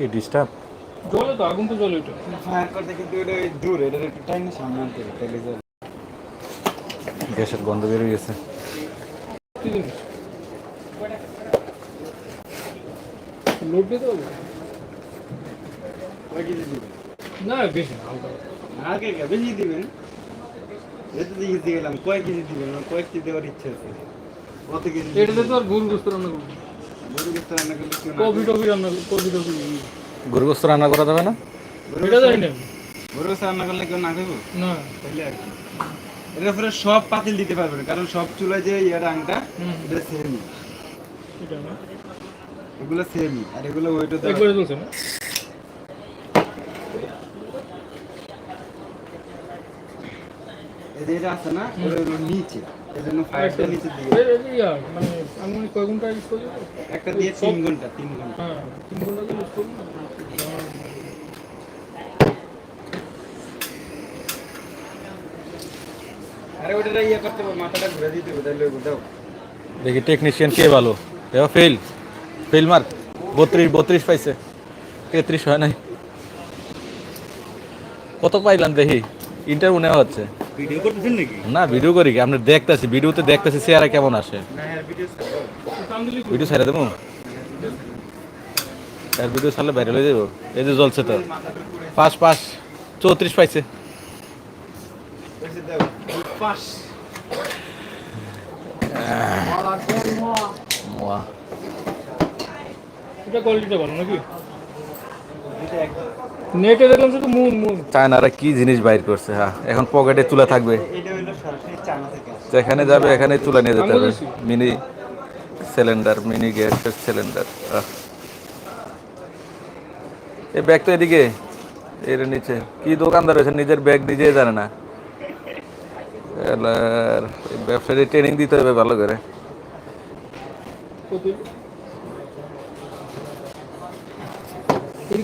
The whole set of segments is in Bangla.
কি ডিস্টার্ব জলে তো আগুন তো জলে ওটা ফায়ার করতে কিন্তু এটা দূর এটা একটু টাইম সামনে আনতে তাহলে গ্যাসের গন্ধ বেরিয়ে গেছে। কি জিনিস লোড দিতে হবে? কেজি না বেশি আগে কে বেশি দিবেন? এটা দিয়ে দিতে গেলাম কয় কেজি দিবেন কয়েক কেজি দেওয়ার ইচ্ছা আছে। কত কেজি এটাতে তো আর গরু গোস্ত রান্না করব। গরু গোস্ত রান্না করলে কফি টফি রান্না করব কফি টফি। গরু গোস্ত রান্না করা যাবে না? গরু গোস্ত- রান্না করলে কেউ না খাইবো? না। তাহলে আর সব পাতিল দিতে পারবে না কারণ সব চুলায় যে ইয়ার আংটা এটা এগুলো আর এগুলো ওইটা একবারে চলছে না? আছে না নিচে ফায়ারটা এ- ইয়া, মানে আমি কয় ঘণ্টা ইউজ করি একটা দিয়ে তিন ঘণ্টা তিন ঘণ্টা। হ্যাঁ তিন ঘণ্টা ইউজ করি আরে ওটা ইয়ে করতে হবে মাথাটা ঘুরে দিতে হবে তাহলে দাও দেখি টেকনিশিয়ান কে ভালো। দেখো ফেল ফেল মার বত্রিশ বত্রিশ পাইছে। তেত্রিশ হয় নাই। কত পাইলাম দেখি? ইন্টারভিউ নেওয়া হচ্ছে। ভিডিও করতেছেন নাকি? না ভিডিও করি কি? আপনি দেখতেছি ভিডিওতে দেখতেছি চেহারা কেমন আসে। ভিডিও ভিডিও ছাড়া। দেবো? আর ভিডিও ছাড়লে ভাইরাল হয়ে যাব। এই যে জ্বলছে তো। পাঁচ পাঁচ চৌত্রিশ পাইছে। দাও পাস এটা কোয়ালিটিটা ভালো নাকি? নেটে দেখলাম শুধু মুন মুন চায়নারা কি জিনিস বাইর করছে হ্যাঁ। এখন পকেটে তুলে থাকবে। যেখানে যাবে এখানে তুলে নিয়ে যেতে হবে। মিনি সিলিন্ডার মিনি গ্যাসের সিলিন্ডার এই ব্যাগ তো এদিকে এর নিচে। কি দোকানদার রয়েছে নিজের ব্যাগ নিজেই জানে না। এই ব্যবসায়ী ট্রেনিং দিতে হবে ভালো করে। কত? করে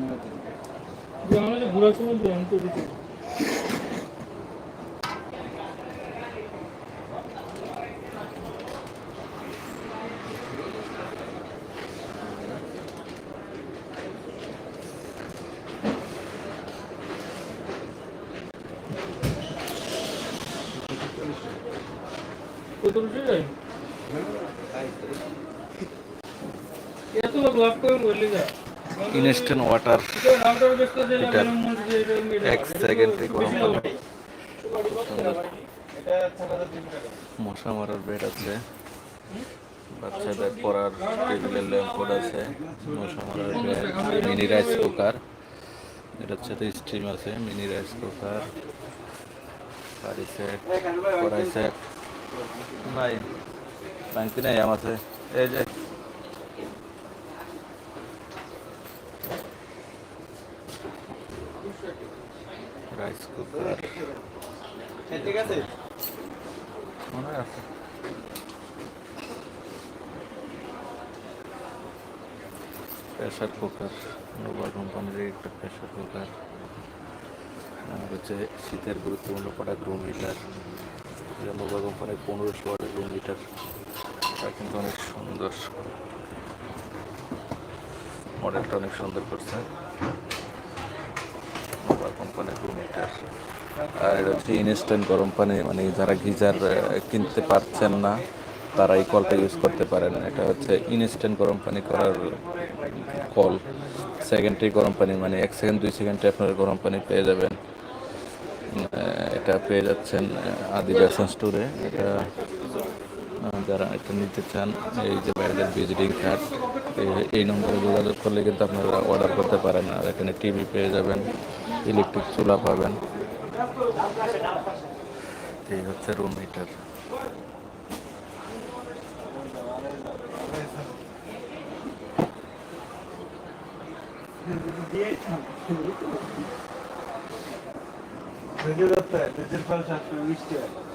নেওয়ার জন্য। যে আমরা যে ঘোরার সময় যায় এত লাভ করে বললি যা ইনস্ট্যান্ট ওয়াটার এটা এক সেকেন্ডে গরম টাকা। মশা মারার বেড আছে। বাচ্চাদের পড়ার টেবিলের ল্যাম্পোর্ড আছে। মশা মারার বেড মিনি রাইস কুকার এটা হচ্ছে তো স্টিম আছে। Mini rice cooker curry set কড়াই সেট নাই বাংতি নাই আমার এই যে। Rice cooker. ঠিক আছে? মনে আছে প্রেশার কুকার নোভা কোম্পানির একটা প্রেশার কুকার হচ্ছে শীতের গুরুত্বপূর্ণ প্রোডাক্ট রুম হিটার নোভা কোম্পানির পনেরোশো ওয়াটের রুম হিটার এটা কিন্তু অনেক সুন্দর। মডেলটা অনেক সুন্দর করছে। আর এটা হচ্ছে ইনস্ট্যান্ট গরম পানি মানে যারা গিজার কিনতে পারছেন না, তারা এই কলটা ইউজ করতে পারেন। এটা হচ্ছে ইনস্ট্যান্ট গরম পানি করার কল। সেকেন্ডে গরম পানি মানে এক সেকেন্ড, দুই সেকেন্ডে আপনার গরম পানি পেয়ে যাবেন। এটা পেয়ে যাচ্ছেন আদি ব্যাসন স্টোরে এটা যারা এটা নিতে চান, এই যে বাইরের ভিজিটিং কার্ড এই নম্বরে যোগাযোগ করলে কিন্তু আপনারা অর্ডার করতে পারেন। আর এখানে টিভি পেয়ে যাবেন ইলেকট্রিক চুলা পাবেন। এই হচ্ছে রুম হিটার ভিডিও নিজের ফল সবসময় মিষ্টি হয়।